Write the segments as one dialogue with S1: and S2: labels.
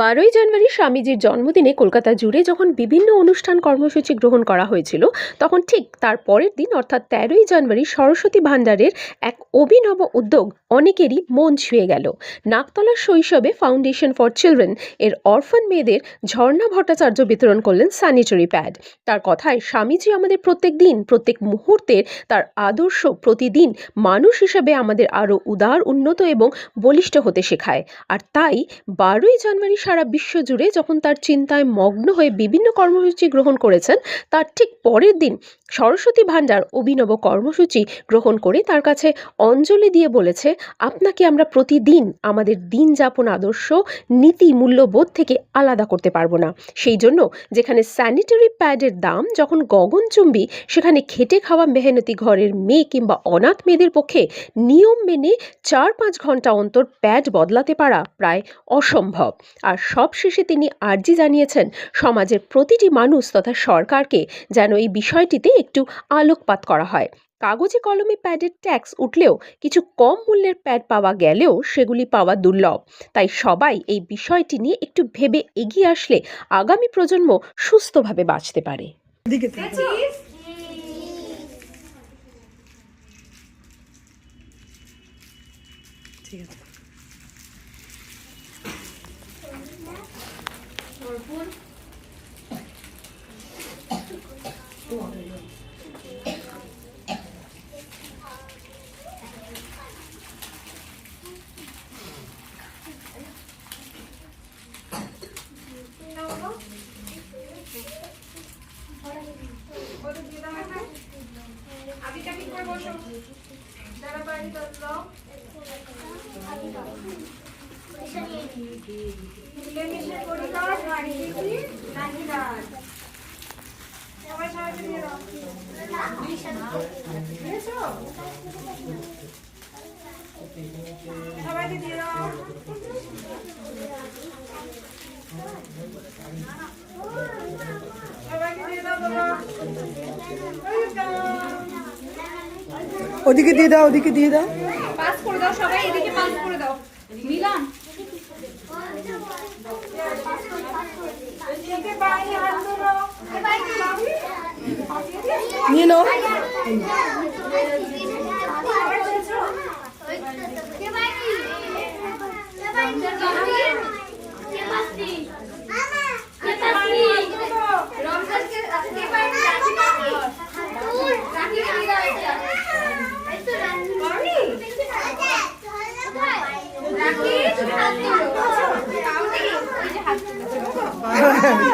S1: বারোই জানুয়ারি স্বামীজির জন্মদিনে কলকাতা জুড়ে যখন বিভিন্ন অনুষ্ঠান কর্মসূচি গ্রহণ করা হয়েছিল, তখন ঠিক তার পরের দিন, অর্থাৎ তেরোই জানুয়ারি, সরস্বতী ভাণ্ডারের এক অভিনব উদ্যোগ অনেকেরই মন ছুঁয়ে গেল। নাকতলার শৈশবে ফাউন্ডেশন ফর চিলড্রেন এর অরফান মেয়েদের ঝর্ণা ভট্টাচার্য বিতরণ করলেন স্যানিটারি প্যাড তার কথায়, স্বামীজি আমাদের প্রত্যেক দিন, প্রত্যেক মুহূর্তের তার আদর্শ প্রতিদিন মানুষ হিসেবে আমাদের আরও উদার, উন্নত এবং বলিষ্ঠ হতে শেখায়। আর তাই, বারোই জানুয়ারি সারা বিশ্ব জুড়ে যখন তার চিন্তায় মগ্ন হয়ে বিভিন্ন কর্মসূচি গ্রহণ করেছেন, তার ঠিক পরের দিন সরস্বতী ভাণ্ডার অভিনব কর্মসূচি গ্রহণ করে তার কাছে অঞ্জলি দিয়ে বলেছে, আপনাকে আমরা প্রতিদিন আমাদের দিন যাপন আদর্শ, নীতি, মূল্যবোধ থেকে আলাদা করতে পারব না। সেই জন্য যেখানে স্যানিটারি প্যাডের দাম, যখন গগনচুম্বী সেখানে খেটে খাওয়া মেহনতি ঘরের মেয়ে কিংবা অনাথ মেয়েদের পক্ষে নিয়ম মেনে চার পাঁচ ঘণ্টা অন্তর প্যাড বদলাতে পারা প্রায় অসম্ভব। আর সবশেষে তিনি আর্জি জানিয়েছেন, সমাজের প্রতিটি মানুষ তথা সরকারকে যেন এই বিষয়টিতে একটু আলোকপাত করা হয়। কাগজে কলমে প্যাডের ট্যাক্স উঠলেও কিছু কম মূল্যের প্যাড পাওয়া গেলেও সেগুলি পাওয়া দুর্লভ। তাই সবাই এই বিষয়টি নিয়ে একটু ভেবে এগিয়ে আসলে আগামী প্রজন্ম সুস্থভাবে বাঁচতে পারে।
S2: দিকে থেকে। ঠিক আছে
S3: সবাইকে দিয়ে দাও সবাইকে দিয়ে দাও বাবা
S2: ওদিকে দিয়ে দাও ওদিকে দিয়ে দাও।
S4: পাস করে দাও সবাই এদিকে পাস করে দাও। মিলান।
S2: নিয়ে নাও।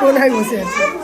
S2: কোনায় বসে আছে
S5: ম্যাম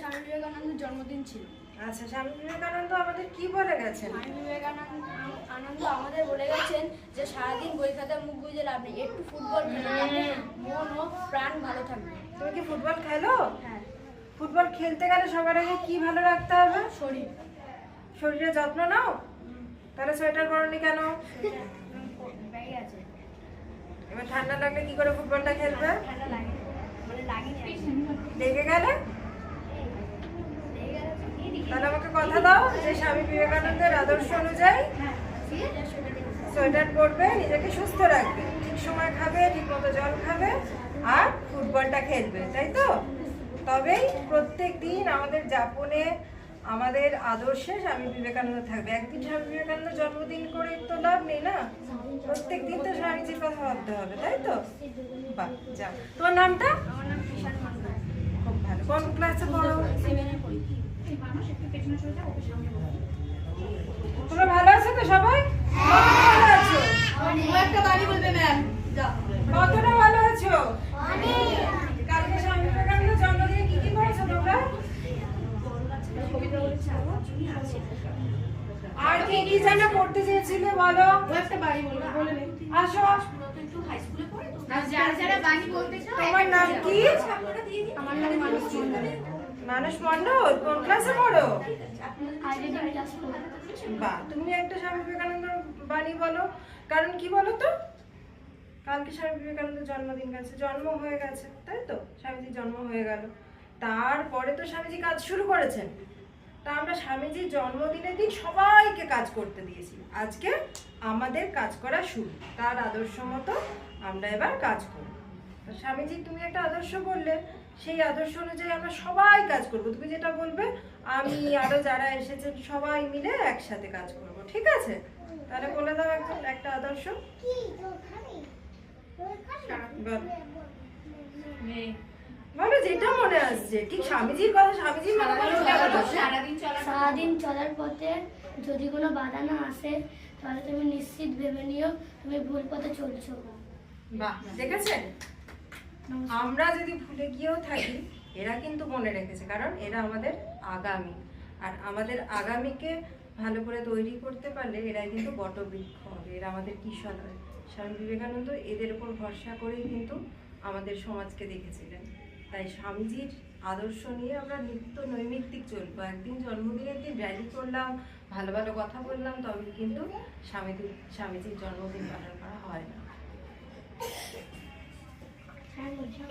S5: স্বামী বিবেকানন্দের জন্মদিন ছিল।
S3: আচ্ছা স্বামী বিবেকানন্দ আমাদের কি বলে গেছেন?
S5: স্বামী বিবেকানন্দ আনন্দ আমাদের বলে গেছেন যে সারাদিন বই খাতা মুখ বুঝে লাভ নেই। একটু ফুটবল খেলে মন ও প্রাণ ভালো থাকবে।
S3: তুমি কি ফুটবল খেলো?
S5: হ্যাঁ।
S3: ফুটবল খেলতে গেলে সবার আগে কি ভালো রাখতে হবে?
S5: শরীর।
S3: শরীরের যত্ন নাও? তাহলে সোয়েটার পরনি কেন? এবার ঠান্ডা লাগলে কি করে ফুটবলটা খেলবে?
S5: লাগে মানে।
S3: লেগে গেলে
S5: লেগে গেলে তো দিয়ে দিই।
S3: তাহলে আমাকে কথা দাও যে স্বামী বিবেকানন্দের আদর্শ অনুযায়ী সোয়েটার পরবে নিজেকে সুস্থ রাখবে ঠিক সময় খাবে ঠিক মতো জল খাবে আর ফুটবলটা খেলবে তাই তো? তবেই প্রত্যেক দিন আমাদের যাপনে আমাদের আদর্শে স্বামী বিবেকানন্দ থাকবে। একদিন স্বামী বিবেকানন্দ জন্মদিন করে তো লাভ নেই না? প্রত্যেক দিন তো স্বামীজির কথা ভাবতে হবে তাই তো? বাহ যাও তোমার নামটা?
S5: আমার নাম
S3: খুব ভালো। কোন ক্লাসে পড়ো?
S5: সেভেনে পড়ি।
S3: তোমরা ভালো আছো তো সবাই? ভালো আছো।
S2: একটা বাড়ি বলবে ম্যাম।
S3: কতটা ভালো আছো? কালকে স্বামী বিবেকানন্দ জন্মদিনে কি কি করেছ তোমরা? আর কি কি যেন করতে চেয়েছিলে বলো?
S2: একটা বাড়ি বলবে বলে
S3: আসো। তোমার নাম কি?
S5: আমার নাম মানুষ
S3: মানুষ মণ্ডল কোন ক্লাসে পড়ো? বাহ তুমি একটা স্বামী বিবেকানন্দ বাণী বলো। কারণ কি বলো তো কালকে স্বামী বিবেকানন্দ জন্মদিন গেছে, জন্ম হয়ে গেছে, তাই তো? স্বামীজির জন্ম হয়ে গেল। তারপরে তো স্বামীজি কাজ শুরু করেছেন। তা আমরা স্বামীজির জন্মদিনের দিন সবাইকে কাজ করতে দিয়েছি। আজকে আমাদের কাজ করা শুরু। তার আদর্শ মতো আমরা এবার কাজ করব স্বামীজি, তুমি একটা আদর্শ বললে সেই আদর্শ অনুযায়ী আমরা সবাই কাজ করব। তুমি যেটা বলবে আমি আরও যারা এসেছেন সবাই মিলে একসাথে কাজ করব। ঠিক আছে? তাহলে বলে দাও একজন একটা আদর্শ। বলো। যেটা মনে আসছে। ঠিক স্বামীজির কথা মনে
S4: সারাদিন
S5: চলার পথে যদি কোনো বাধা না আসে তাহলে তুমি নিশ্চিত ভেবে নিও তুমি ভুল পথে চলছো।
S3: বাহ দেখেছেন? আমরা যদি ভুলে গিয়েও থাকি, এরা কিন্তু মনে রেখেছে, কারণ এরা আমাদের আগামী। আর আমাদের আগামীকে ভালো করে তৈরি করতে পারলে এরা কিন্তু বটবৃক্ষ হবে, এরা আমাদের কিশোর হয়। স্বামী বিবেকানন্দ এদের উপর ভরসা করেই কিন্তু আমাদের সমাজকে দেখেছিলেন। তাই স্বামীজির আদর্শ নিয়ে আমরা নিত্য নৈমিত্তিক চলবো। একদিন জন্মদিনের দিন র্যালি করলাম, ভালো ভালো কথা বললাম তবে কিন্তু স্বামীজির স্বামীজির জন্মদিন পালন করা হয় না।
S5: mucho.